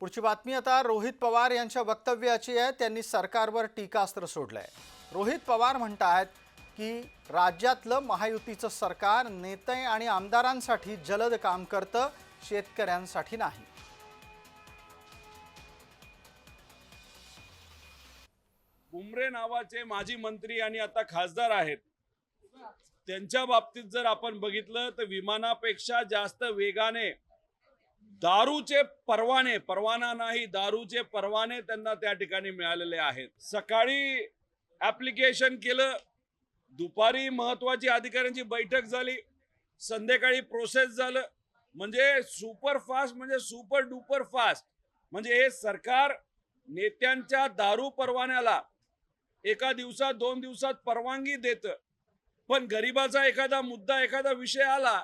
पुढची बातमी आता रोहित पवार यांच्या वक्तव्याची आहे. त्यांनी सरकारवर टीकास्त्र सोडलंय. रोहित पवार म्हणतायत की राज्यातलं महायुतीचं सरकार नेते आणि आमदारांसाठी जलद काम करतं शेतकऱ्यांसाठी नाही. बुमरे नावाचे माजी मंत्री आणि आता खासदार आहेत. त्यांच्या बाबतीत जर आपण बघितलं तर विमानापेक्षा जास्त वेगाने दारूचे परवाने परवाना नाही दारूचे परवाने त्यांना त्या ठिकाणी मिळालेले आहेत. सकाळी ऍप्लिकेशन केलं दुपारी महत्वाची अधिकाऱ्यांची बैठक झाली संध्याकाळी प्रोसेस झालं. म्हणजे सुपर फास्ट म्हणजे सुपर डुपर फास्ट म्हणजे हे सरकार नेत्यांच्या दारू परवान्याला एका दिवसात दोन दिवसात परवानगी देतं. पण गरिबाचा एखादा मुद्दा एखादा विषय आला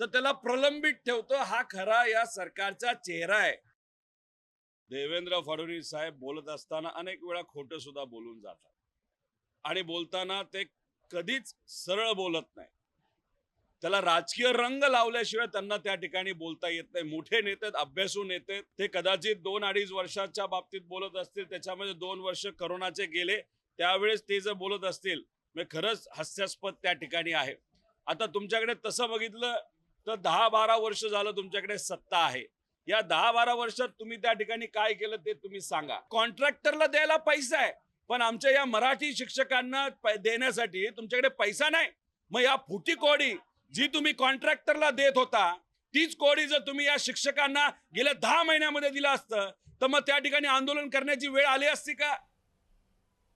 तर त्याला प्रलंबित ठेवतो हा खरा या सरकारचा चेहरा आहे. देवेंद्र फडणवीस साहेब बोलत असताना अनेक वेळा खोट सुद्धा बोलून जातात. आणि बोलताना ते कधीच सरळ बोलत नाही. त्याला राजकीय रंग लावल्याशिवाय त्यांना त्या ठिकाणी बोलता येत नाही. मोठे नेते अभ्यासू नेते ते कदाचित दोन अडीच वर्षाच्या बाबतीत बोलत असतील. त्याच्यामध्ये दोन वर्ष करोनाचे गेले. त्यावेळेस ते जर बोलत असतील खरंच हास्यास्पद त्या ठिकाणी आहे. आता तुमच्याकडे तसं बघितलं तर दहा बारा वर्ष झालं तुमच्याकडे सत्ता आहे. या दहा बारा वर्षात तुम्ही त्या ठिकाणी काय केलं ते तुम्ही सांगा. कॉन्ट्रॅक्टरला द्यायला पैसा आहे पण आमच्या या मराठी शिक्षकांना देण्यासाठी तुमच्याकडे पैसा नाही. मग या फुटी कोडी जी तुम्ही कॉन्ट्रॅक्टरला देत होता तीच कोडी जर तुम्ही या शिक्षकांना गेल्या दहा महिन्यामध्ये दिलं असतं तर मग त्या ठिकाणी आंदोलन करण्याची वेळ आली असती का?